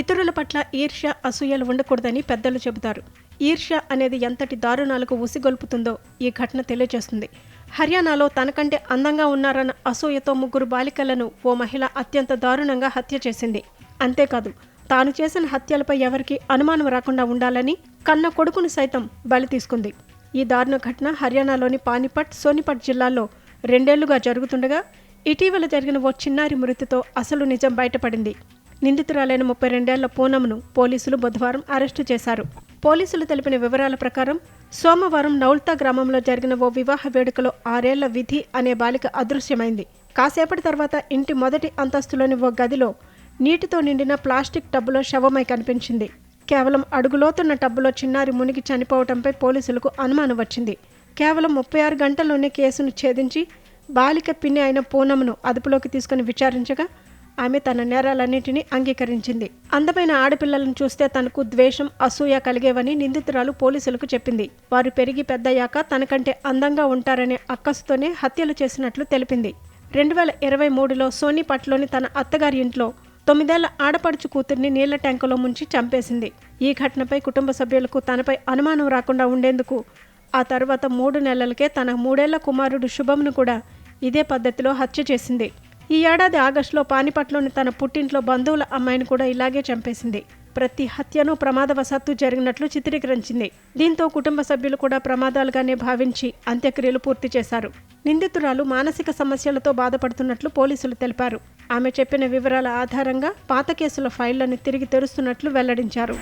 ఇతరుల పట్ల ఈర్ష్య అసూయలు ఉండకూడదని పెద్దలు చెబుతారు. ఈర్ష్య అనేది ఎంతటి దారుణాలకు ఉసిగొల్పుతుందో ఈ ఘటన తెలియజేస్తుంది. హర్యానాలో తనకంటే అందంగా ఉన్నారన్న అసూయతో ముగ్గురు బాలికలను ఓ మహిళ అత్యంత దారుణంగా హత్య చేసింది. అంతేకాదు తాను చేసిన హత్యలపై ఎవరికీ అనుమానం రాకుండా ఉండాలని కన్న కొడుకును సైతం బలి తీసుకుంది. ఈ దారుణ ఘటన హర్యానాలోని పానిపట్ సోనిపట్ జిల్లాల్లో రెండేళ్ళుగా జరుగుతుండగా ఇటీవల జరిగిన ఓ చిన్నారి మృతితో అసలు నిజం బయటపడింది. నిందితురాలైన ముప్పై రెండేళ్ళ పూనమును పోలీసులు బుధవారం అరెస్టు చేశారు. పోలీసులు తెలిపిన వివరాల ప్రకారం సోమవారం నౌల్తా గ్రామంలో జరిగిన ఓ వివాహ వేడుకలో ఆరేళ్ళ విధి అనే బాలిక అదృశ్యమైంది. కాసేపటి తర్వాత ఇంటి మొదటి అంతస్తులోని ఓ గదిలో నీటితో నిండిన ప్లాస్టిక్ టబ్బులో శవమై కనిపించింది. కేవలం అడుగులోతున్న టబ్బులో చిన్నారి మునిగి చనిపోవడంపై పోలీసులకు అనుమానం వచ్చింది. కేవలం ముప్పై ఆరు గంటల్లోనే కేసును ఛేదించి బాలిక పిన్ని అయిన పూనమును అదుపులోకి తీసుకుని విచారించగా ఆమె తన నేరాలన్నింటినీ అంగీకరించింది. అందమైన ఆడపిల్లలను చూస్తే తనకు ద్వేషం అసూయ కలిగేవని నిందితురాలు పోలీసులకు చెప్పింది. వారు పెరిగి పెద్దయ్యాక తనకంటే అందంగా ఉంటారనే అక్కసుతోనే హత్యలు చేసినట్లు తెలిపింది. రెండు వేల ఇరవై మూడులో సోనిపట్లోని తన అత్తగారి ఇంట్లో తొమ్మిదేళ్ళ ఆడపడుచు కూతుర్ని నీళ్ళ ట్యాంకులో ముంచి చంపేసింది. ఈ ఘటనపై కుటుంబ సభ్యులకు తనపై అనుమానం రాకుండా ఉండేందుకు ఆ తర్వాత మూడు నెలలకే తన మూడేళ్ళ కుమారుడు శుభంను కూడా ఇదే పద్ధతిలో హత్య చేసింది. ఈ ఏడాది ఆగస్టులో పానిపట్లోని తన పుట్టింట్లో బంధువుల అమ్మాయిని కూడా ఇలాగే చంపేసింది. ప్రతి హత్యను ప్రమాదవశాత్తు జరిగినట్లు చిత్రీకరించింది. దీంతో కుటుంబ సభ్యులు కూడా ప్రమాదాలుగానే భావించి అంత్యక్రియలు పూర్తి చేశారు. నిందితురాలు మానసిక సమస్యలతో బాధపడుతున్నట్లు పోలీసులు తెలిపారు. ఆమె చెప్పిన వివరాల ఆధారంగా పాత కేసుల ఫైళ్ళను తిరిగి తెరుస్తున్నట్లు వెల్లడించారు.